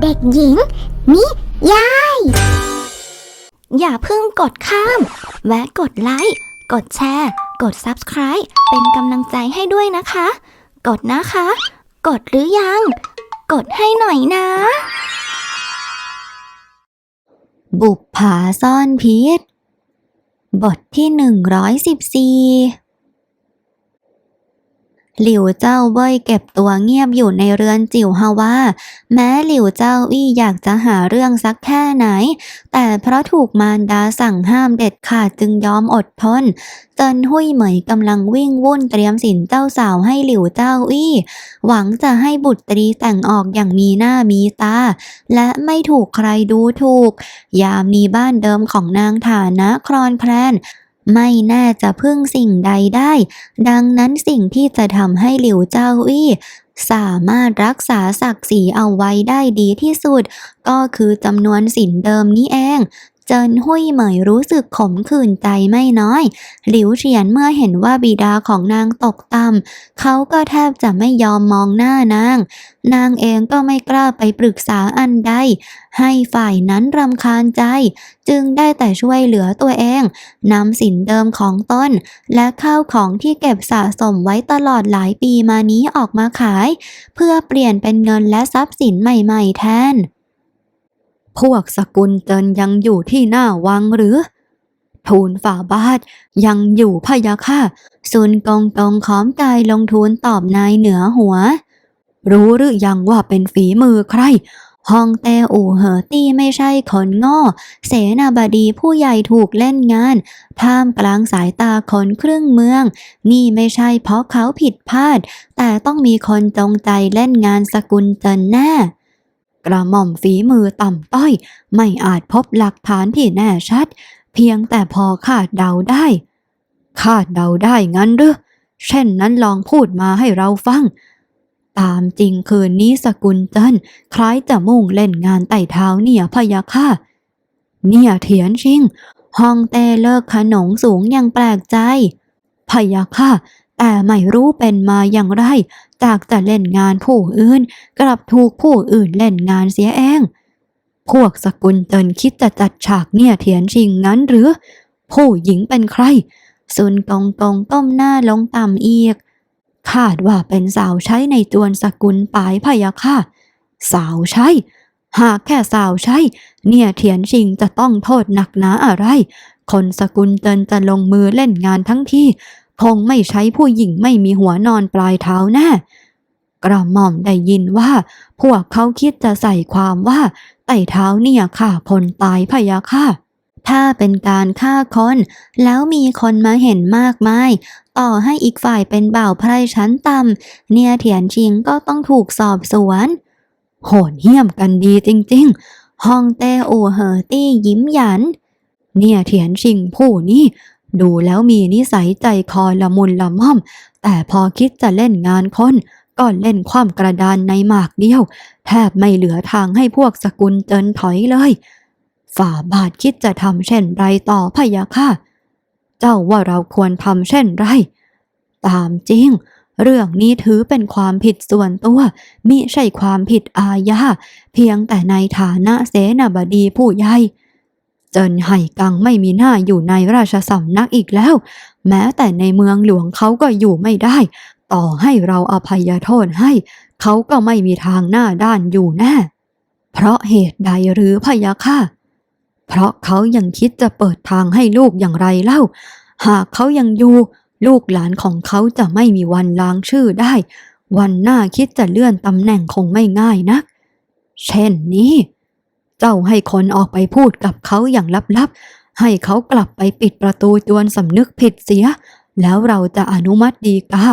เด็กหญิง นิยาย อย่าเพิ่งกดข้าม แวะกดไลค์ กดแชร์ กด Subscribe เป็นกำลังใจให้ด้วยนะคะ กดนะคะ กดหรือยัง กดให้หน่อยนะ บุกผาซ่อนพิษ บทที่หนึ่งร้อยสิบสี่ หลิวเจ้าเว่ยเก็บตัวเงียบอยู่ในเรือนจิ๋วฮาวา แม้หลิวเจ้าอี้อยากจะหาเรื่องสักแค่ไหน แต่เพราะถูกมารดาสั่งห้ามเด็ดขาดจึงยอมอดทนเจินหุยเหมยกำลังวิ่งวุ่นเตรียมสินเจ้าสาวให้หลิวเจ้าอี้ หวังจะให้บุตรีแต่งออกอย่างมีหน้ามีตา และไม่ถูกใครดูถูก ยามนี้บ้านเดิมของนางฐานะครอนแคลน ไม่แน่จะพึ่งสิ่งใดได้ ดังนั้นสิ่งที่จะทำให้หลิวเจ้าอี้สามารถรักษาศักดิ์ศรีเอาไว้ได้ดีที่สุด ก็คือจำนวนสินเดิมนี้เอง เจินหุยเหมยรู้สึกขมขื่นใจไม่น้อย หลิวเฉียนเมื่อเห็นว่าบิดาของนางตกต่ำเขาก็แทบจะไม่ยอมมองหน้านาง นางเองก็ไม่กล้าไปปรึกษาอันใด ให้ฝ่ายนั้นรำคาญใจ จึงได้แต่ช่วยเหลือตัวเองนำสินเดิมของตนและข้าวของที่เก็บสะสมไว้ตลอดหลายปีมานี้ออกมาขาย เพื่อเปลี่ยนเป็นเงินและทรัพย์สินใหม่ ๆ แทน พวกสกุลเจินยังอยู่ที่หน้าวังหรือ ทูลฝ่าบาทยังอยู่พะยะค่ะซุนกองตงขอมกายลงทูลตอบนายเหนือหัว รู้หรือยังว่าเป็นฝีมือใครฮองเตอู่เหอตี้ไม่ใช่คนง่เสนาบดีผู้ใหญ่ถูกเล่นงาน ท่ามกลางสายตาคนครึ่งเมือง นี่ไม่ใช่เพราะเขาผิดพลาด แต่ต้องมีคนจงใจเล่นงานสกุลเจินแน่ กระหม่อมฝีมือต่ำต้อย ไม่อาจพบหลักฐานที่แน่ชัด เพียงแต่พอคาดเดาได้ คาดเดาได้งั้นหรือเช่นนั้นลองพูดมาให้เราฟัง ตามจริงคืนนี้สกุลเจินคล้ายจะมุ่งเล่นงานไต่เท้าเนี่ยพะยะค่ะ เนี่ยเถียนชิงฮองเต้เลิกขนงสูงยังแปลกใจพะยะค่ะ แต่ไม่รู้เป็นมาอย่างไร จากจะเล่นงานผู้อื่น กลับถูกผู้อื่นเล่นงานเสียเอง พวกสกุลเจินคิดจะจัดฉากเนี่ยเถียนชิงงั้นหรือ ผู้หญิงเป็นใคร ซุนกงกงก้มหน้าลงต่ำอีกคาดว่าเป็นสาวใช้ในจวนสกุลปายพยะค่ะสาวใช้หากแค่สาวใช้ เนี่ยเถียนชิงจะต้องโทษหนักหนาอะไร คนสกุลเจินจะลงมือเล่นงานทั้งที่ คงไม่ใช้ผู้หญิงไม่มีหัวนอนปลายเท้าแน่กระหม่อมได้ยินว่า พวกเขาคิดจะใส่ความว่าไต่เท้าเนี่ยค่ะพลตายพะยะค่ะ ถ้าเป็นการฆ่าคน แล้วมีคนมาเห็นมากมาย ต่อให้อีกฝ่ายเป็นบ่าวไพร่ชั้นต่ำเนี่ยเถียนชิงก็ต้องถูกสอบสวน โหดเหี้ยมกันดีจริง ๆ ฮองเต้อูเหอตี้ยิ้มหยัน เนี่ยเถียนชิงผู้นี้ ดูแล้วมีนิสัยใจคอละมุนละม่อม แต่พอคิดจะเล่นงานคนก็เล่นความกระดานในหมากเดียว แทบไม่เหลือทางให้พวกสกุลเจินถอยเลย ฝ่าบาทคิดจะทำเช่นไรต่อพะยะค่ะ เจ้าว่าเราควรทำเช่นไร ตามจริง เรื่องนี้ถือเป็นความผิดส่วนตัวมิใช่ความผิดอาญาเพียงแต่ในฐานะเสนาบดีผู้ใหญ่ เจินไห่กังไม่มีหน้าอยู่ในราชสำนักอีกแล้ว แม้แต่ในเมืองหลวงเขาก็อยู่ไม่ได้ ต่อให้เราอภัยโทษให้ เขาก็ไม่มีทางหน้าด้านอยู่แน่ เพราะเหตุใดหรือพยะค่ะ เพราะเขายังคิดจะเปิดทางให้ลูกอย่างไรเล่า หากเขายังอยู่ลูกหลานของเขาจะไม่มีวันล้างชื่อได้ วันหน้าคิดจะเลื่อนตำแหน่งคงไม่ง่ายนัก เช่นนี้ เจ้าให้คนออกไปพูดกับเขาอย่างลับๆ ให้เขากลับไปปิดประตูจวนสำนึกผิดเสีย แล้วเราจะอนุมัติดีกา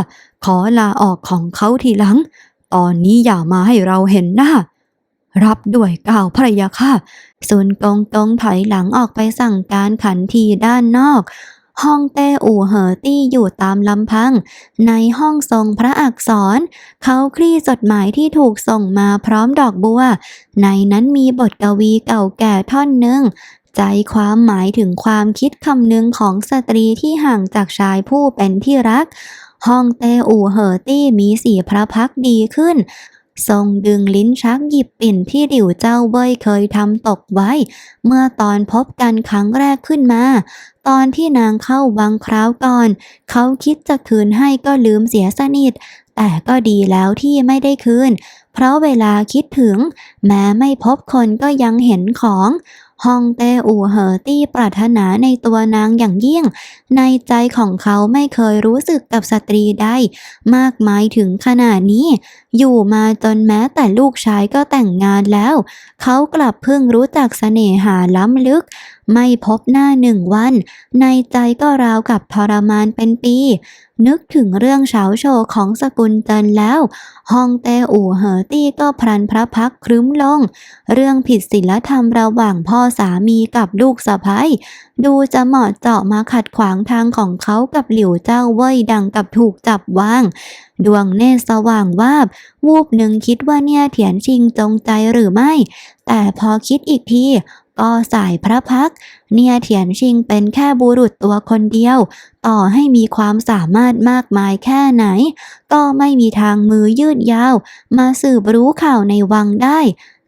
ขอลาออกของเขาทีหลัง ตอนนี้อย่ามาให้เราเห็นหน้า รับด้วยก้าวพระยาค่ะส่วนกงตรงถอยหลังออกไปสั่งการขันทีด้านนอก ห้องเต้อู่เหอตี้อยู่ตามลำพัง ในห้องทรงพระอักษร เขาคลี่จดหมายที่ถูกส่งมาพร้อมดอกบัว ในนั้นมีบทกวีเก่าแก่ท่อนหนึ่งใจความหมายถึงความคิดคำนึงของสตรีที่ห่างจากชายผู้เป็นที่รัก ห้องเตอู่เหอตี้มีสีพระพักดีขึ้น ทรงดึงลิ้นชักหยิบปิ่นที่หลิวเจ้าเว่ยเคยทำตกไว้ เมื่อตอนพบกันครั้งแรกขึ้นมา ตอนที่นางเข้าวังคราวก่อน เขาคิดจะคืนให้ก็ลืมเสียสนิท แต่ก็ดีแล้วที่ไม่ได้คืน เพราะเวลาคิดถึง แม้ไม่พบคนก็ยังเห็นของฮองเตอูเหอตี้ปรารถนาในตัวนางอย่างยิ่ง ในใจของเขาไม่เคยรู้สึกกับสตรีใดมากมายถึงขนาดนี้ อยู่มาจนแม้แต่ลูกชายก็แต่งงานแล้ว เขากลับเพิ่งรู้จักเสน่หาล้ำลึก ไม่พบหน้าหนึ่งวัน ในใจก็ราวกับทรมานเป็นปี นึกถึงเรื่องเฉาโชว์ของสกุลเจินแล้ว ฮองเตอู่เหอตี้ก็พลันพระพักครึ้มลง เรื่องผิดศีลธรรมระหว่างพ่อสามีกับลูกสะใภ้ดูจะเหมาะเจาะมาขัดขวางทางของเขากับหลิวเจ้าเว่ยดังกับถูกจับวางดวงเนตรสว่างวาบ วูบหนึ่งคิดว่าเนี่ยเถียนชิงจงใจหรือไม่ แต่พอคิดอีกทีก็สายพระพัก เนี่ยเถียนชิงเป็นแค่บุรุษตัวคนเดียว ต่อให้มีความสามารถมากมายแค่ไหน ก็ไม่มีทางมือยืดยาว มาสืบรู้ข่าวในวังได้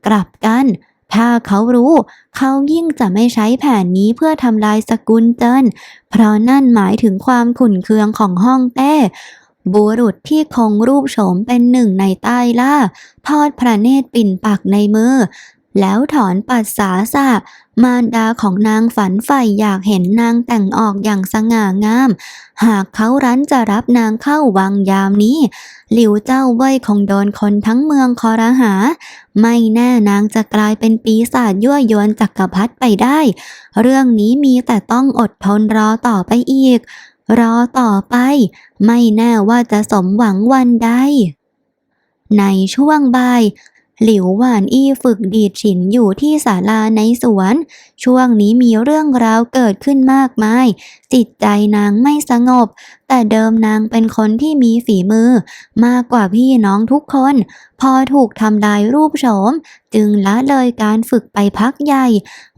กลับกัน ถ้าเขารู้ เขายิ่งจะไม่ใช้แผนนี้เพื่อทำลายสกุลเจินเพราะนั่นหมายถึงความขุ่นเคืองของห้องเต้ บุรุษที่คงรูปโฉมเป็นหนึ่งในใต้ล่า ทอดพระเนตรปิ่นปักในมือ แล้วถอนปัสสาสะ มารดาของนางฝันใฝ่อยากเห็นนางแต่งออกอย่างสง่างาม หากเขารั้นจะรับนางเข้าวังยามนี้ หลิวเจ้าเว่ยคงโดนคนทั้งเมืองคอรหา ไม่แน่นางจะกลายเป็นปีศาจยั่วยวนจักรพรรดิไปได้ เรื่องนี้มีแต่ต้องอดทนรอต่อไปอีก รอต่อไปไม่แน่ว่าจะสมหวังวันใด ในช่วงบ่ายหลิวหวานอี้ฝึกดีดฉินอยู่ที่ศาลาในสวน ช่วงนี้มีเรื่องราวเกิดขึ้นมากมาย จิตใจนางไม่สงบ แต่เดิมนางเป็นคนที่มีฝีมือ มากกว่าพี่น้องทุกคน พอถูกทำลายรูปโฉม จึงละเลยการฝึกไปพักใหญ่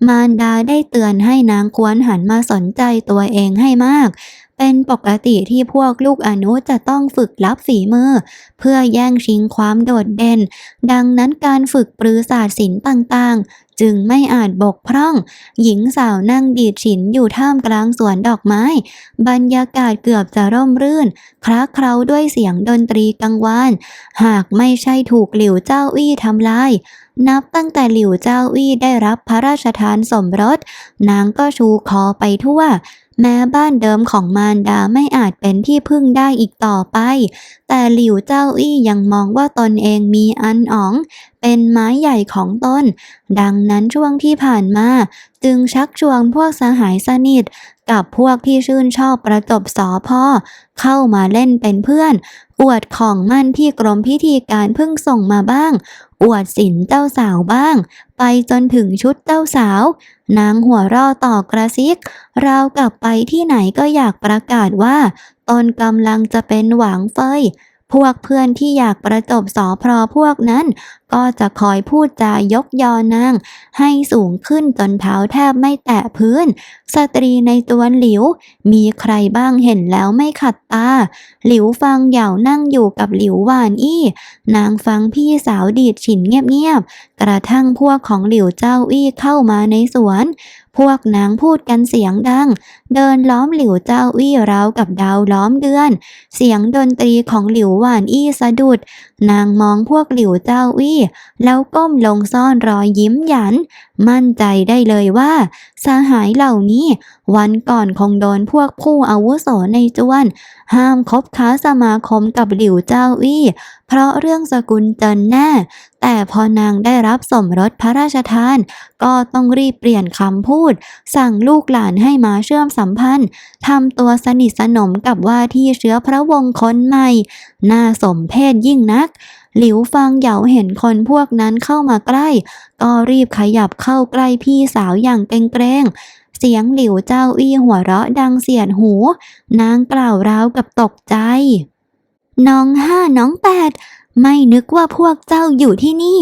มารดาได้เตือนให้นางควรหันมาสนใจตัวเองให้มาก เป็นปกติที่พวกลูกอนุจะต้องฝึกลับฝีมือ เพื่อแย่งชิงความโดดเด่น ดังนั้นการฝึกปรือศาสตร์ศิลป์ต่างๆ จึงไม่อาจบกพร่อง หญิงสาวนั่งดีดฉินอยู่ท่ามกลางสวนดอกไม้ บรรยากาศเกือบจะร่มรื่น คล้าเคล้าด้วยเสียงดนตรีกังวาน หากไม่ใช่ถูกหลิวเจ้าอี้ทำลายนับตั้งแต่หลิวเจ้าอี้ได้รับพระราชทานสมรส นางก็ชูคอไปทั่ว แม้บ้านเดิมของมารดาไม่อาจเป็นที่พึ่งได้อีกต่อไป แต่หลิวเจ้าอี้ยังมองว่าตนเองมีอันอ๋อง เป็นไม้ใหญ่ของตน ดังนั้นช่วงที่ผ่านมา จึงชักชวนพวกสหายสนิท กับพวกที่ชื่นชอบประจบสอพ่อเข้ามาเล่นเป็นเพื่อน อวดของมั่นที่กรมพิธีการเพิ่งส่งมาบ้าง อวดสินเจ้าสาวบ้าง ไปจนถึงชุดเจ้าสาว นางหัวร่อต่อกระซิกรากลับไปที่ไหนก็อยากประกาศว่าตนกำลังจะเป็นหวางเฟยพวกเพื่อนที่อยากประจบสอพรพวกนั้นก็จะคอยพูดจายกยอนางให้สูงขึ้นจนเท้าแทบไม่แตะพื้น สตรีในตัวหลิว มีใครบ้างเห็นแล้วไม่ขัดตา หลิวฟังเหย่านั่งอยู่กับหลิวหวานอี้ นางฟังพี่สาวดีดฉินเงียบๆ กระทั่งพวกของหลิวเจ้าอี้เข้ามาในสวน พวกนางพูดกันเสียงดัง เดินล้อมหลิวเจ้าอี้ราวกับดาวล้อมเดือน เสียงดนตรีของหลิวหวานอี้สะดุด นางมองพวกหลิวเจ้าอี้แล้วก้มลงซ่อนรอยยิ้มหยัน มั่นใจได้เลยว่า สหายเหล่านี้ วันก่อนคงโดนพวกผู้อาวุโสในจวน ห้ามคบค้าสมาคมกับหลิวเจ้าอี้ เพราะเรื่องสกุลเจินแน่ แต่พอนางได้รับสมรสพระราชทาน ก็ต้องรีบเปลี่ยนคำพูด สั่งลูกหลานให้มาเชื่อมสัมพันธ์ทำตัวสนิทสนมกับว่าที่เชื้อพระวงศ์คนใหม่ น่าสมเพชยิ่งนัก หลิวฟังเหยาเห็นคนพวกนั้นเข้ามาใกล้ ก็รีบขยับเข้าใกล้พี่สาวอย่างเกรงๆ เสียงหลิวเจ้าอี้หัวเราะดังเสียดหู นางกล่าวราวกับตกใจ น้องห้าน้องแปด ไม่นึกว่าพวกเจ้าอยู่ที่นี่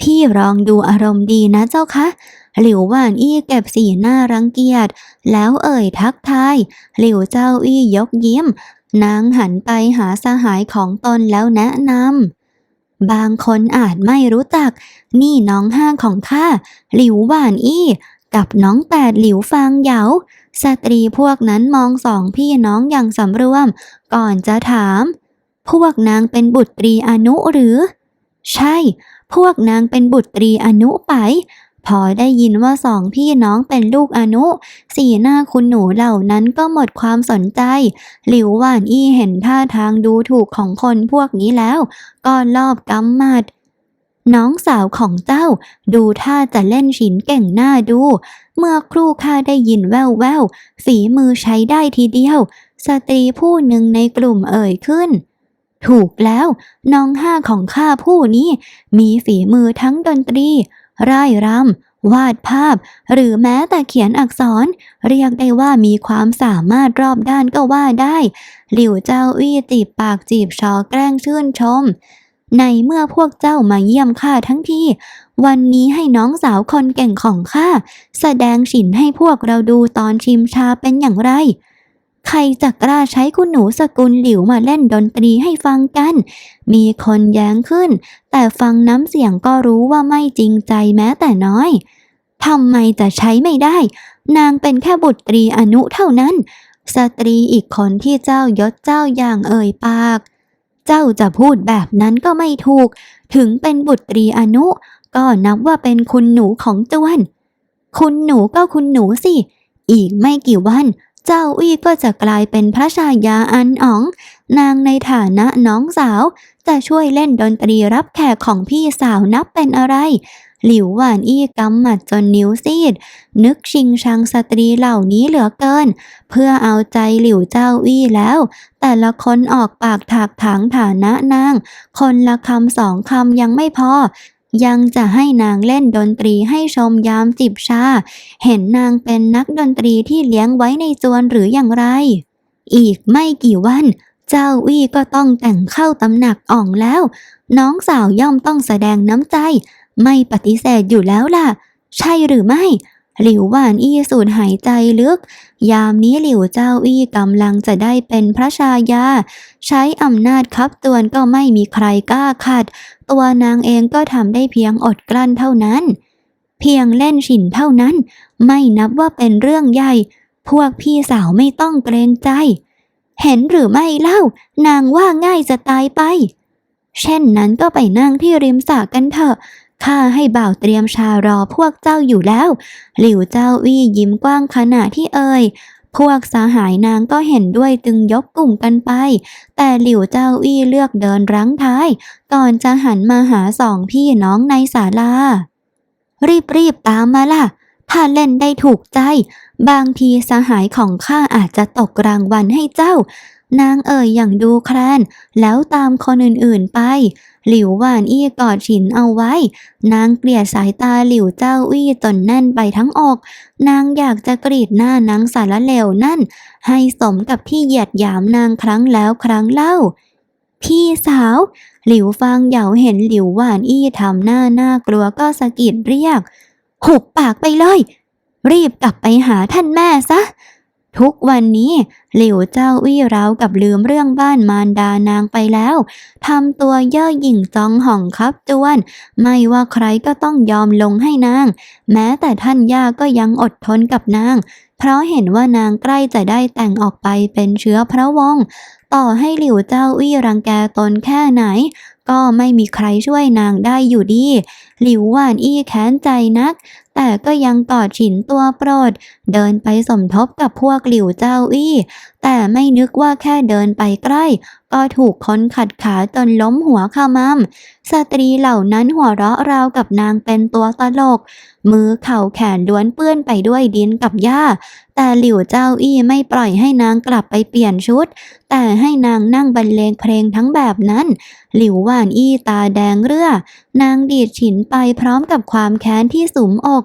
พี่ลองดูอารมณ์ดีนะเจ้าคะหลิวหวานอี้เก็บสีหน้ารังเกียจแล้วเอ่ยทักทาย หลิวเจ้าอี้ยกยิ้ม นางหันไปหาสหายของตนแล้วแนะนำบางคนอาจไม่รู้จัก นี่น้องห้าของข้าหลิวหวานอี้ กับน้องแปดหลิวฟางเหยาสตรีพวกนั้นมองสองพี่น้องอย่างสำรวม ก่อนจะถาม พวกนางเป็นบุตรีอนุหรือ ใช่ พวกนางเป็นบุตรีอนุไป พอได้ยินว่าสองพี่น้องเป็นลูกอนุ สีหน้าคุณหนูเหล่านั้นก็หมดความสนใจ หลิวหวานอี้เห็นท่าทางดูถูกของคนพวกนี้แล้ว ก็ลอบกำมัด น้องสาวของเจ้า ดูท่าจะเล่นฉินเก่งหน้าดู เมื่อครู่ข้าได้ยินแววแววๆฝีมือใช้ได้ทีเดียว สตรีผู้หนึ่งในกลุ่มเอ่ยขึ้นถูกแล้ว น้องห้าของข้าผู้นี้ มีฝีมือทั้งดนตรี ร่ายรำวาดภาพ หรือแม้แต่เขียนอักษร เรียกได้ว่ามีความสามารถรอบด้านก็ว่าได้ หลิวเจ้าอี้จีบปากจีบชอแกล้งชื่นชม ในเมื่อพวกเจ้ามาเยี่ยมข้าทั้งทีวันนี้ให้น้องสาวคนเก่งของข้าแสดงฉินให้พวกเราดูตอนชิมชาเป็นอย่างไร ใครจะกล้าใช้คุณหนูสกุลหลิวมาเล่นดนตรีให้ฟังกัน มีคนแย้งขึ้น แต่ฟังน้ำเสียงก็รู้ว่าไม่จริงใจแม้แต่น้อยทำไมจะใช้ไม่ได้ นางเป็นแค่บุตรีอนุเท่านั้น สตรีอีกคนที่เจ้ายศเจ้าอย่างเอ่ยปาก เจ้าจะพูดแบบนั้นก็ไม่ถูก ถึงเป็นบุตรีอนุ ก็นับว่าเป็นคุณหนูของจวน คุณหนูก็คุณหนูสิ อีกไม่กี่วัน เจ้าอี้ก็จะกลายเป็นพระชายาอันอ๋อง นางในฐานะน้องสาว จะช่วยเล่นดนตรีรับแขกของพี่สาวนับเป็นอะไร หลิวหวานอี้กำหมัดจนนิ้วซีด นึกชิงชังสตรีเหล่านี้เหลือเกิน เพื่อเอาใจหลิวเจ้าอี้แล้ว แต่ละคนออกปากถากถางฐานะนาง คนละคำสองคำยังไม่พอ ยังจะให้นางเล่นดนตรีให้ชมยามจิบชา เห็นนางเป็นนักดนตรีที่เลี้ยงไว้ในจวนหรืออย่างไร อีกไม่กี่วัน เจ้าวี่ก็ต้องแต่งเข้าตำหนักอ่องแล้ว น้องสาวย่อมต้องแสดงน้ำใจ ไม่ปฏิเสธอยู่แล้วล่ะ ใช่หรือไม่ หลิวหวานอี้สูดหายใจลึก ยามนี้หลิวเจ้าอี้กำลังจะได้เป็นพระชายา ใช้อำนาจคับตวนก็ไม่มีใครกล้าขัด ตัวนางเองก็ทำได้เพียงอดกลั้นเท่านั้น เพียงเล่นฉินเท่านั้น ไม่นับว่าเป็นเรื่องใหญ่ พวกพี่สาวไม่ต้องเกรงใจ เห็นหรือไม่เล่า นางว่าง่ายจะตายไป เช่นนั้นก็ไปนั่งที่ริมสระกันเถอะ ข้าให้บ่าวเตรียมชารอพวกเจ้าอยู่แล้ว หลิวเจ้าวี่ยิ้มกว้างขณะที่เอ่ยพวกสหายนางก็เห็นด้วยจึงยกกลุ่มกันไป แต่หลิวเจ้าอี้เลือกเดินรั้งท้าย ก่อนจะหันมาหาสองพี่น้องในศาลา รีบๆตามมาล่ะ ถ้าเล่นได้ถูกใจ บางทีสหายของข้าอาจจะตกรางวัลให้เจ้า นางเอ่ยอย่างดูแคลนแล้วตามคนอื่นๆไป หลิวหวานอี้กอดฉินเอาไว้ นางเกลียดสายตาหลิวเจ้าอี้จนแน่นไปทั้งอก นางอยากจะกรีดหน้านางสารเลวนั่น ให้สมกับที่เหยียดหยามนางครั้งแล้วครั้งเล่า พี่สาว หลิวฟางเหยาเห็นหลิวหวานอี้ทำหน้าหน่ากลัวก็สะกิดเรียกหุบปากไปเลย รีบกลับไปหาท่านแม่ซะ ทุกวันนี้หลิวเจ้าวี่เรากับลืมเรื่องบ้านมารดานางไปแล้วทำตัวเย่อหยิ่งจองห่องครับจวน ไม่ว่าใครก็ต้องยอมลงให้นาง แม้แต่ท่านย่าก็ยังอดทนกับนาง เพราะเห็นว่านางใกล้จะได้แต่งออกไปเป็นเชื้อพระวงศ์ต่อให้หลิวเจ้าวี่รังแกตนแค่ไหน ก็ไม่มีใครช่วยนางได้อยู่ดี หลิวหวานอี้แค้นใจนัก แต่ก็ยังกอดฉินตัวโปรด เดินไปสมทบกับพวกหลิวเจ้าอี้ แต่ไม่นึกว่าแค่เดินไปใกล้ ก็ถูกคนขัดขาจนล้มหัวขมำสตรีเหล่านั้นหัวเราะราวกับนางเป็นตัวตลก มือเข่าแขนล้วนเปื้อนไปด้วยดินกับหญ้า แต่หลิวเจ้าอี้ไม่ปล่อยให้นางกลับไปเปลี่ยนชุด แต่ให้นางนั่งบรรเลงเพลงทั้งแบบนั้น หลิวหวานอี้ตาแดงเรื่อ นางดีดฉินไปพร้อมกับความแค้นที่สุมอก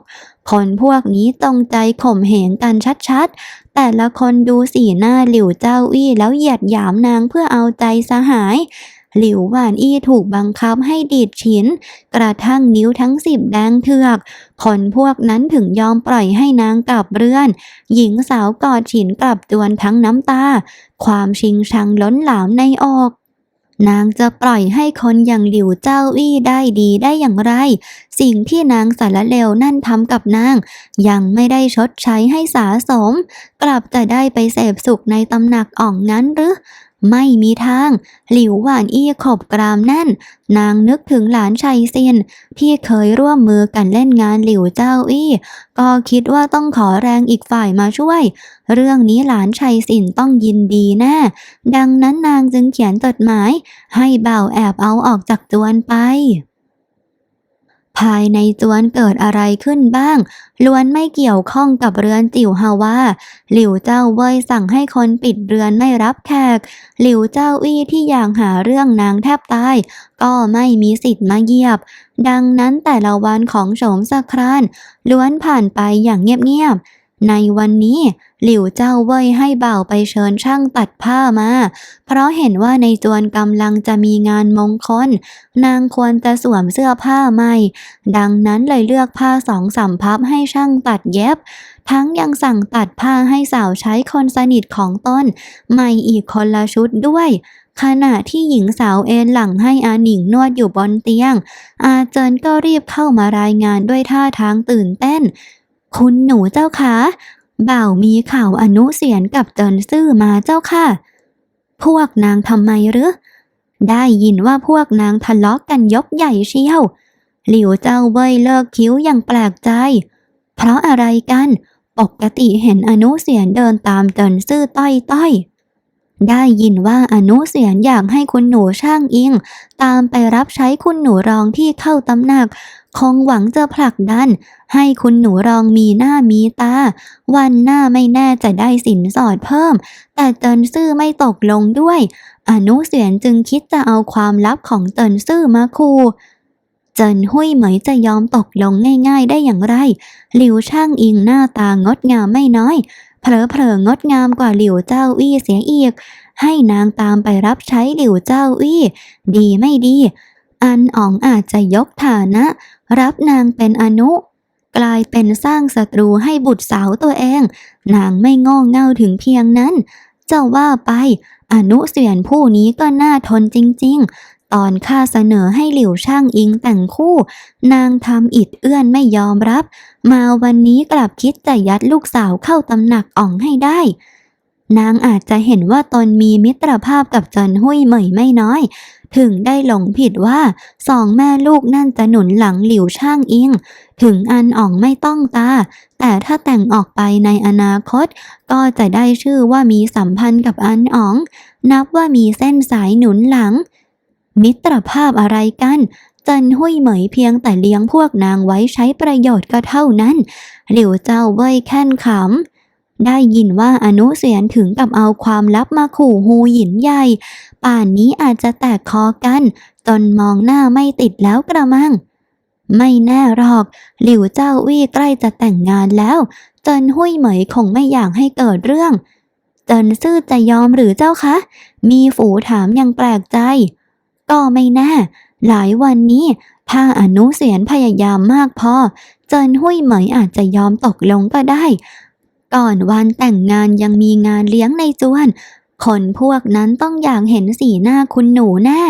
คนพวกนี้ตรงใจข่มเหงกันชัดๆ แต่ละคนดูสีหน้าหลิวเจ้าอี้แล้วเหยียดหยามนางเพื่อเอาใจสหาย หลิวหวานอี้ถูกบังคับให้ดีดฉิน กระทั่งนิ้วทั้งสิบแดงเถือก คนพวกนั้นถึงยอมปล่อยให้นางกลับเรือน หญิงสาวกอดฉินกลับจวนทั้งน้ำตา ความชิงชังล้นหลามในอกนางจะปล่อยให้คนอย่างหลิวเจ้าอี้ได้ดีได้อย่างไร สิ่งที่นางสารเลวนั่นทำกับนาง ยังไม่ได้ชดใช้ให้สาสม กลับจะได้ไปเสพสุขในตำหนักอ่องนั้นหรือ ไม่มีทาง หลิวหวานอี้ขบกรามแน่น นางนึกถึงหลานชัยเซียนที่เคยร่วมมือกันเล่นงานหลิวเจ้าอี้ ก็คิดว่าต้องขอแรงอีกฝ่ายมาช่วย เรื่องนี้หลานชัยสินต้องยินดีแน่ดังนั้นนางจึงเขียนจดหมาย ให้เบ่าแอบเอาออกจากจวนไป ภายในจวนเกิดอะไรขึ้นบ้าง ล้วนไม่เกี่ยวข้องกับเรือนจิ๋วฮาว่า หลิวเจ้าเว่ยสั่งให้คนปิดเรือนไม่รับแขก หลิวเจ้าอี้ที่อยากหาเรื่องนางแทบตาย ก็ไม่มีสิทธิ์มาเยียบ ดังนั้นแต่ละวันของโฉมสครานล้วนผ่านไปอย่างเงียบๆ ในวันนี้หลิวเจ้าเว่ยให้เบ่าวไปเชิญช่างตัดผ้ามา เพราะเห็นว่าในจวนกำลังจะมีงานมงคล นางควรจะสวมเสื้อผ้าใหม่ ดังนั้นเลยเลือกผ้าสองสามพับให้ช่างตัดเย็บ ทั้งยังสั่งตัดผ้าให้สาวใช้คนสนิทของต้น ใหม่อีกคนละชุดด้วยขณะที่หญิงสาวเอนหลังให้อาหนิงนวดอยู่บนเตียง อาเจินก็รีบเข้ามารายงานด้วยท่าทางตื่นเต้น คุณหนูเจ้าคะบ่าวมีข่าวอนุเสียนกับเจินซื่อมาเจ้าค่ะ พวกนางทำไมหรือ ได้ยินว่าพวกนางทะเลาะกันยกใหญ่เชี่ยว หลิวเจ้าเว่ยเลิกคิ้วอย่างแปลกใจ เพราะอะไรกัน ปกติเห็นอนุเสียนเดินตามเจินซื่อต้อยต้อย ได้ยินว่าอนุเสียนอยากให้คุณหนูช่างอิง ตามไปรับใช้คุณหนูรองที่เข้าตำหนัก คงหวังจะผลักดัน ให้คุณหนูรองมีหน้ามีตา วันหน้าไม่แน่จะได้สินสอดเพิ่ม แต่เจินซื่อไม่ตกลงด้วย อนุเสียนจึงคิดจะเอาความลับของเจินซื่อมาคูเจินหุยเหมยจะยอมตกลงง่ายๆได้อย่างไร หลิวช่างอิงหน้าตางดงามไม่น้อย เผลอๆงดงามกว่าหลิวเจ้าอี้เสียอีก ให้นางตามไปรับใช้หลิวเจ้าอี้ดีไม่ดี อันอ๋องอาจจะยกฐานะ รับนางเป็นอนุ กลายเป็นสร้างศัตรูให้บุตรสาวตัวเอง นางไม่ง่เง่าถึงเพียงนั้น เจ้าว่าไปอนุเสียนผู้นี้ก็น่าทนจริง ๆ ตอนข้าเสนอให้หลิวช่างอิงแต่งคู่ นางทำอิดเอื้อนไม่ยอมรับ มาวันนี้กลับคิดจะยัดลูกสาวเข้าตำหนักอ่องให้ได้ นางอาจจะเห็นว่าตนมีมิตรภาพกับเจินหุยเหมยไม่น้อย ถึงได้หลงผิดว่าสองแม่ลูกนั่นจะหนุนหลังหลิวช่างอิง ถึงอันอ่องไม่ต้องตา แต่ถ้าแต่งออกไปในอนาคต ก็จะได้ชื่อว่ามีสัมพันธ์กับอันอ๋อง นับว่ามีเส้นสายหนุนหลัง มิตรภาพอะไรกัน จันหุยเหมยเพียงแต่เลี้ยงพวกนางไว้ใช้ประโยชน์ก็เท่านั้น หลิวเจ้าเว่ยแค่นขำ ได้ยินว่าอนุเสียนถึงกับเอาความลับมาขู่ฮูหยินใหญ่ ป่านนี้อาจจะแตกคอกัน จนมองหน้าไม่ติดแล้วกระมัง ไม่แน่หรอก หลิวเจ้าวี่ใกล้จะแต่งงานแล้วเจินหุยเหมยคงไม่อยากให้เกิดเรื่อง เจินซื่อจะยอมหรือเจ้าคะ มีฝูถามยังแปลกใจ ก็ไม่แน่ หลายวันนี้ถ้าอนุเสียนพยายามมากพอ เจินหุยเหมยอาจจะยอมตกลงก็ได้ ก่อนวันแต่งงานยังมีงานเลี้ยงในจวน คนพวกนั้นต้องอยากเห็นสีหน้าคุณหนูแน่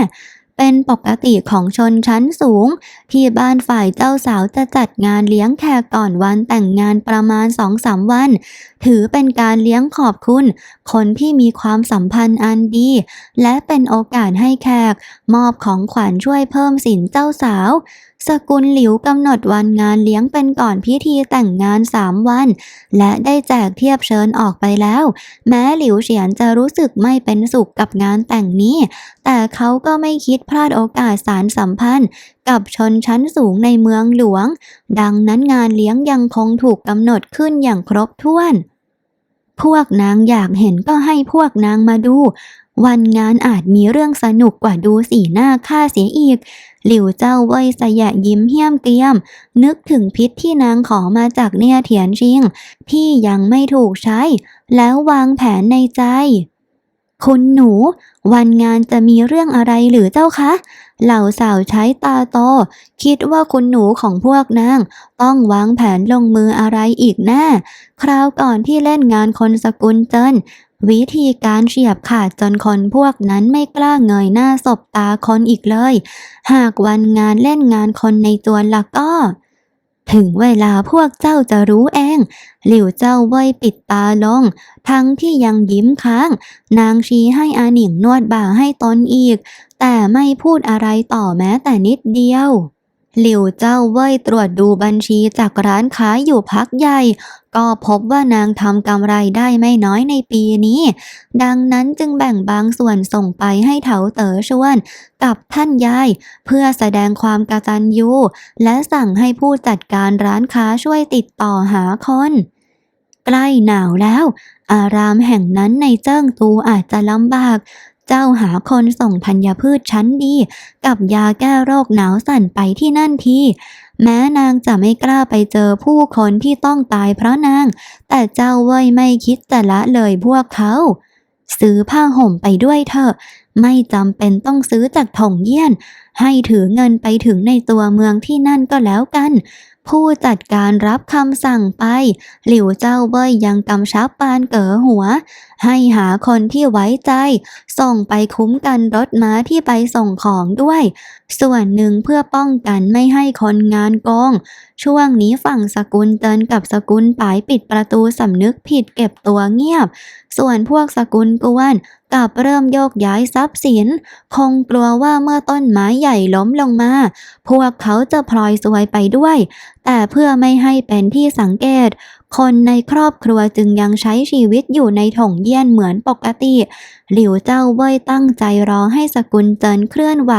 เป็นปกติของชนชั้นสูง ที่บ้านฝ่ายเจ้าสาวจะจัดงานเลี้ยงแขกก่อนวันแต่งงานประมาณสองสามวัน ถือเป็นการเลี้ยงขอบคุณ คนที่มีความสัมพันธ์อันดี และเป็นโอกาสให้แขก มอบของขวัญช่วยเพิ่มสินเจ้าสาว สกุลหลิวกำหนดวันงานเลี้ยงเป็นก่อนพิธีแต่งงานสามวัน และได้แจกเทียบเชิญออกไปแล้ว แม้หลิวเฉียนจะรู้สึกไม่เป็นสุขกับงานแต่งนี้ แต่เขาก็ไม่คิดพลาดโอกาสสารสัมพันธ์ กับชนชั้นสูงในเมืองหลวง ดังนั้นงานเลี้ยงยังคงถูกกำหนดขึ้นอย่างครบถ้วน พวกนางอยากเห็นก็ให้พวกนางมาดูวันงานอาจมีเรื่องสนุกกว่าดูสีหน้าข้าเสียอีก หลิวเจ้าเว่ยสยะยิ้มเหี้ยมเกรียม นึกถึงพิษที่นางขอมาจากเนี่ยเถียนชิง ที่ยังไม่ถูกใช้ แล้ววางแผนในใจ คุณหนู วันงานจะมีเรื่องอะไรหรือเจ้าคะ เหล่าสาวใช้ตาโต คิดว่าคุณหนูของพวกนาง ต้องวางแผนลงมืออะไรอีกแน่คราวก่อนที่เล่นงานคนสกุลเจิน วิธีการเฉียบขาดจนคนพวกนั้นไม่กล้าเงยหน้าสบตาคนอีกเลย หากวันงานเล่นงานคนในจวนละก็ ถึงเวลาพวกเจ้าจะรู้เอง หลิวเจ้าเว่ยปิดตาลง ทั้งที่ยังยิ้มค้าง นางชี้ให้อาหนิงนวดบ่าให้ตนอีก แต่ไม่พูดอะไรต่อแม้แต่นิดเดียว หลิวเจ้าเว่ยตรวจดูบัญชีจากร้านค้าอยู่พักใหญ่ ก็พบว่านางทำกำไรได้ไม่น้อยในปีนี้ ดังนั้นจึงแบ่งบางส่วนส่งไปให้เถาเต๋อชวน กับท่านยาย เพื่อแสดงความกตัญญูและสั่งให้ผู้จัดการร้านค้าช่วยติดต่อหาคน ใกล้หนาวแล้ว อารามแห่งนั้นในเจิ้งตูอาจจะลำบาก เจ้าหาคนส่งธัญพืชชั้นดี กับยาแก้โรคหนาวสั่นไปที่นั่นทีแม้นางจะไม่กล้าไปเจอผู้คนที่ต้องตายเพราะนาง แต่เจ้าเว่ยไม่คิดจะละเลยพวกเขา ซื้อผ้าห่มไปด้วยเถอะ ไม่จำเป็นต้องซื้อจากถงเยี่ยน ให้ถือเงินไปถึงในตัวเมืองที่นั่นก็แล้วกัน ผู้จัดการรับคำสั่งไป หลิวเจ้าเบ้ยยังกำชับปานเก๋อหัว ให้หาคนที่ไว้ใจ ส่งไปคุ้มกันรถม้าที่ไปส่งของด้วย ส่วนหนึ่งเพื่อป้องกันไม่ให้คนงานโกง ช่วงนี้ฝั่งสกุลเตินกับสกุลปายปิดประตูสำนึกผิดเก็บตัวเงียบ ส่วนพวกสกุลกวนกับเริ่มโยกย้ายทรัพย์สิน คงกลัวว่าเมื่อต้นไม้ใหญ่ล้มลงมา พวกเขาจะพลอยซวยไปด้วย แต่เพื่อไม่ให้เป็นที่สังเกต คนในครอบครัวจึงยังใช้ชีวิตอยู่ในถงเยี่ยนเหมือนปกติ หลิวเจ้าเว่ยตั้งใจรอให้สกุลเจินเคลื่อนไหว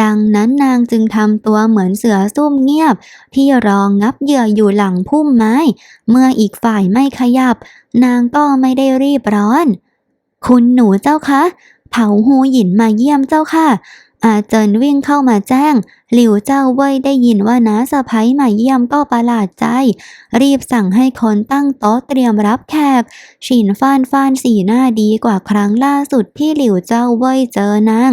ดังนั้นนางจึงทำตัวเหมือนเสือซุ่มเงียบ ที่รองับเหยื่ออยู่หลังพุ่มไม้ เมื่ออีกฝ่ายไม่ขยับ นางก็ไม่ได้รีบร้อน คุณหนูเจ้าคะ เผาหูหยินมาเยี่ยมเจ้าค่ะ อาเจินวิ่งเข้ามาแจ้ง หลิวเจ้าเว่ยได้ยินว่าน้าสะพ้ยมาเยี่ยมก็ประหลาดใจ รีบสั่งให้คนตั้งโต๊ะเตรียมรับแขกฉินฟ้านฟ้านสีหน้าดีกว่าครั้งล่าสุดที่หลิวเจ้าเว่ยเจอนาง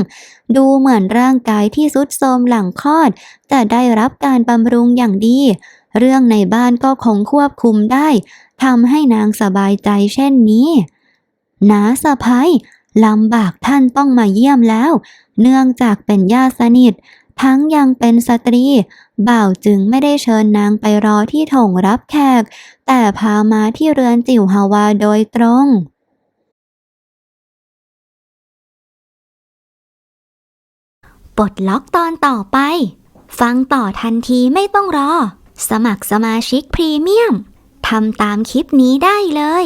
ดูเหมือนร่างกายที่สุดโทรมหลังคลอด แต่ได้รับการบำรุงอย่างดี เรื่องในบ้านก็คงควบคุมได้ทำให้นางสบายใจเช่นนี้น้าสะพ้ย ลำบากท่านต้องมาเยี่ยมแล้ว เนื่องจากเป็นญาติสนิท ทั้งยังเป็นสตรี บ่าวจึงไม่ได้เชิญนางไปรอที่ถงรับแขก แต่พามาที่เรือนจิ๋วฮาวาโดยตรงปลดล็อกตอนต่อไป ฟังต่อทันทีไม่ต้องรอ สมัครสมาชิกพรีเมียมทำตามคลิปนี้ได้เลย